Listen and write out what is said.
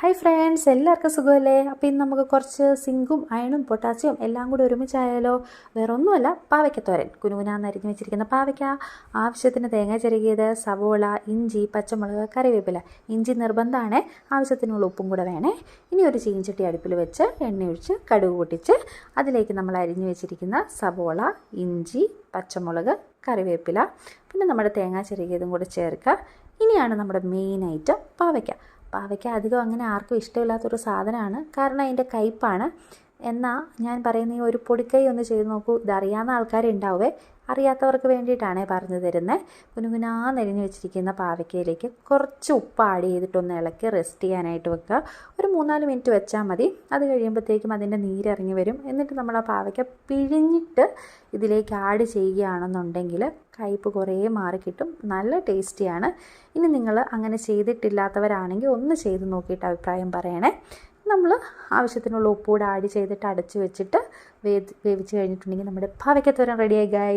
Hi friends എല്ലാവർക്കും സുഖമല്ലേ? അപ്പോൾ ഇന്ന് നമുക്ക് കുറച്ച് സിങ്കും അയണും പൊട്ടാസ്യവും എല്ലാം കൂടി ഒരുമിച്ചായാലോ? വേറെ ഒന്നുമല്ല പാവയ്ക്കത്തോരൻ കുനുകുനാന്ന് അരിഞ്ഞ് വെച്ചിരിക്കുന്ന പാവയ്ക്ക ആവശ്യത്തിന് തേങ്ങ ചെറുകിയത് സവോള ഇഞ്ചി പച്ചമുളക് കറിവേപ്പില. ഇഞ്ചി നിർബന്ധമാണ് ആവശ്യത്തിനുള്ള ഉപ്പും കൂടെ വേണേ. ഇനി ഒരു ചീഞ്ചട്ടി അടുപ്പിൽ വെച്ച് എണ്ണ ഒഴിച്ച് കടുക് പൊട്ടിച്ച് അതിലേക്ക് നമ്മൾ അരിഞ്ഞ് വെച്ചിരിക്കുന്ന സവോള ഇഞ്ചി പച്ചമുളക് കറിവേപ്പില പിന്നെ നമ്മുടെ തേങ്ങ ചെറുകിയതും കൂടെ ചേർക്കുക. ഇനിയാണ് നമ്മുടെ മെയിൻ ഐറ്റം പാവയ്ക്ക. പാവയ്ക്ക അധികം അങ്ങനെ ആർക്കും ഇഷ്ടമില്ലാത്തൊരു സാധനമാണ്. കാരണം അതിന്റെ കയ്പ്പാണ് എന്നാൽ ഞാൻ പറയുന്ന ഈ ഒരു പൊടിക്കൈ ഒന്ന് ചെയ്ത് നോക്കൂ. ഇതറിയാവുന്ന ആൾക്കാരുണ്ടാവേ. അറിയാത്തവർക്ക് വേണ്ടിയിട്ടാണ് പറഞ്ഞു തരുന്നത് കുനുകുനാ നെരിഞ്ഞ് വെച്ചിരിക്കുന്ന പാവയ്ക്കയിലേക്ക് കുറച്ച് ഉപ്പ് ആഡ് ചെയ്തിട്ടൊന്ന് ഇളക്കി റെസ്റ്റ് ചെയ്യാനായിട്ട് വെക്കുക. ഒരു മൂന്നാൽ മിനിറ്റ് വെച്ചാൽ മതി. അത് കഴിയുമ്പോഴത്തേക്കും അതിന്റെ നീരിറങ്ങി വരും. എന്നിട്ട് നമ്മൾ ആ പാവയ്ക്ക പിഴിഞ്ഞിട്ട് ഇതിലേക്ക് ആഡ് ചെയ്യുകയാണെന്നുണ്ടെങ്കിൽ കയ്പ്പ് കുറേ മാറിക്കിട്ടും നല്ല ടേസ്റ്റിയാണ് ഇനി നിങ്ങൾ അങ്ങനെ ചെയ്തിട്ടില്ലാത്തവരാണെങ്കിൽ ഒന്ന് ചെയ്ത് നോക്കിയിട്ട് അഭിപ്രായം പറയണേ. നമ്മൾ ആവശ്യത്തിനുള്ള ഉപ്പുകൂടെ ആഡ് ചെയ്തിട്ട് അടച്ച് വെച്ചിട്ട് വേവിച്ച് കഴിഞ്ഞിട്ടുണ്ടെങ്കിൽ നമ്മുടെ പാവയ്ക്കത്തോരൻ റെഡിയായി ഗായ്